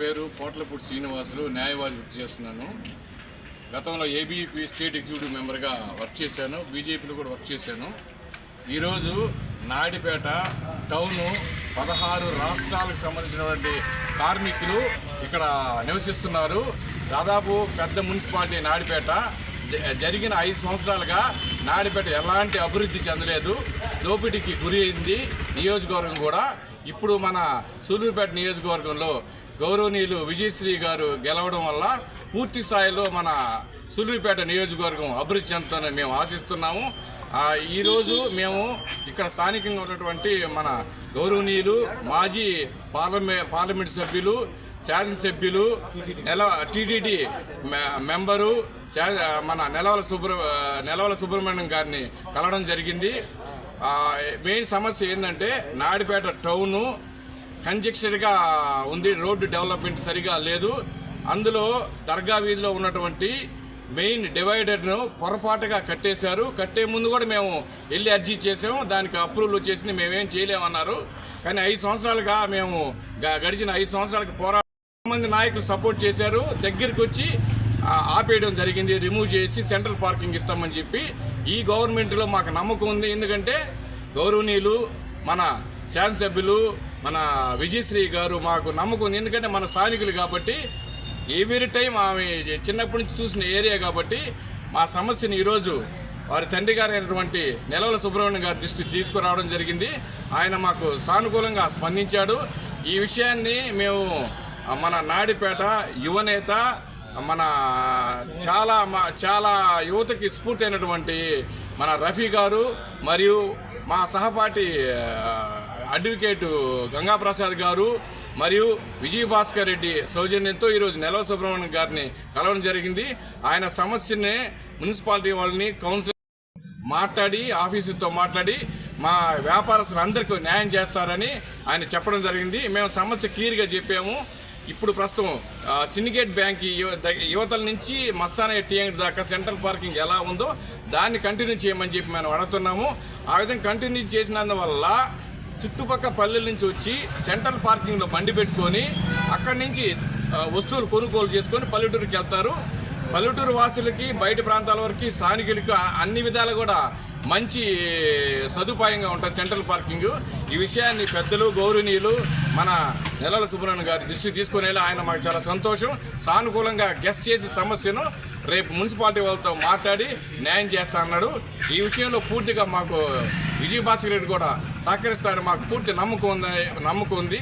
పేరు పోట్లపూడి శ్రీనివాసులు న్యాయవాది వృత్తి చేస్తున్నాను. గతంలో ఏబీపీ స్టేట్ ఎగ్జిక్యూటివ్ మెంబర్గా వర్క్ చేశాను బీజేపీలో కూడా వర్క్ చేశాను. ఈరోజు నాయుడుపేట టౌను పదహారు రాష్ట్రాలకు సంబంధించినటువంటి కార్మికులు ఇక్కడ నివసిస్తున్నారు. దాదాపు పెద్ద మున్సిపాలిటీ నాయుడుపేట. జ- జరిగిన ఐదు సంవత్సరాలుగా నాయుడుపేట ఎలాంటి అభివృద్ధి చెందలేదు. దోపిడీకి గురి అయింది నియోజకవర్గం కూడా. ఇప్పుడు మన సూలూరుపేట నియోజకవర్గంలో గౌరవనీయులు విజయశ్రీ గారు గెలవడం వల్ల పూర్తి స్థాయిలో మన సూలూరుపేట నియోజకవర్గం అభివృద్ధి చెందుతుందని మేము ఆశిస్తున్నాము. ఈరోజు మేము ఇక్కడ స్థానికంగా ఉన్నటువంటి మన గౌరవనీయులు మాజీ పార్లమే పార్లమెంట్ సభ్యులు శాసనసభ్యులు నెల టీటీడీ మెంబరు శా- మన నెలవల సుబ్ర నెలవల సుబ్రహ్మణ్యం గారిని కలవడం జరిగింది. మెయిన్ సమస్య ఏంటంటే నాడిపేట టౌను కంజెక్షన్గా ఉంది రోడ్డు డెవలప్మెంట్ సరిగా లేదు. అందులో దర్గా వీధిలో ఉన్నటువంటి మెయిన్ డివైడర్ను పొరపాటుగా కట్టేశారు. కట్టే ముందు కూడా మేము వెళ్ళి అర్జీ చేసాము దానికి అప్రూవల్ వచ్చేసింది. మేమేం చేయలేమన్నారు. కానీ ఐదు సంవత్సరాలుగా మేము గ- గడిచిన ఐదు సంవత్సరాలకు పోరాటం మంది నాయకులు సపోర్ట్ చేశారు. దగ్గరికి వచ్చి ఆపేయడం జరిగింది. రిమూవ్ చేసి సెంట్రల్ పార్కింగ్ ఇస్తామని చెప్పి. ఈ గవర్నమెంట్లో మాకు నమ్మకం ఉంది. ఎందుకంటే గౌరవనీయులు మన శాసనసభ్యులు మన విజయశ్రీ గారు మాకు నమ్మకం ఎందుకంటే మన స్థానికులు కాబట్టి ఎవ్రీ టైం ఆమె చిన్నప్పటి నుంచి చూసిన ఏరియా కాబట్టి మా సమస్యని ఈరోజు వారి తండ్రి గారైనటువంటి అయినటువంటి నెలవల సుబ్రహ్మణ్యం గారి దృష్టికి తీసుకురావడం జరిగింది. ఆయన మాకు సానుకూలంగా స్పందించాడు. ఈ విషయాన్ని మేము మన నాడిపేట యువనేత మన చాలా చాలా యువతకి స్ఫూర్తి అయినటువంటి మన రఫీ గారు మరియు మా సహపాఠి అడ్వకేట్ గంగాప్రసాద్ గారు మరియు విజయభాస్కర్ రెడ్డి సౌజన్యంతో ఈరోజు నెలవ సుబ్రహ్మణ్యం గారిని కలవడం జరిగింది. ఆయన సమస్యని మున్సిపాలిటీ వాళ్ళని కౌన్సిలర్ మాట్లాడి ఆఫీసుతో మాట్లాడి మా వ్యాపారస్తులందరికీ న్యాయం చేస్తారని ఆయన చెప్పడం జరిగింది. మేము సమస్య క్లియర్గా చెప్పాము. ఇప్పుడు ప్రస్తుతం సిండికేట్ బ్యాంక్ యువతల నుంచి మస్తాన టీఎం దాకా సెంట్రల్ పార్కింగ్ ఎలా ఉందో దాన్ని కంటిన్యూ చేయమని చెప్పి మేము అడుగుతున్నాము. ఆ విధంగా కంటిన్యూ చేసినందువల్ల చుట్టుపక్కల పల్లెల నుంచి వచ్చి సెంట్రల్ పార్కింగ్లో బండి పెట్టుకొని అక్కడి నుంచి వస్తువులు కొనుగోలు చేసుకొని పల్లెటూరుకి వెళ్తారు. పల్లెటూరు వాసులకి బయట ప్రాంతాల వరకు స్థానికులకి అన్ని విధాలు కూడా మంచి సదుపాయంగా ఉంటుంది సెంట్రల్ పార్కింగ్. ఈ విషయాన్ని పెద్దలు గౌరవనీయులు మన నెలల సుబ్రహ్మణ్యం గారి దృష్టికి తీసుకునేలా ఆయన మాకు చాలా సంతోషం. సానుకూలంగా గెస్ట్ చేసి సమస్యను రేపు మున్సిపాలిటీ వాళ్ళతో మాట్లాడి న్యాయం చేస్తా అన్నాడు. ఈ విషయంలో పూర్తిగా మాకు విజయభాస్కర్ రెడ్డి కూడా సహకరిస్తాడు. మాకు పూర్తి నమ్మకం ఉంది నమ్మకం ఉంది.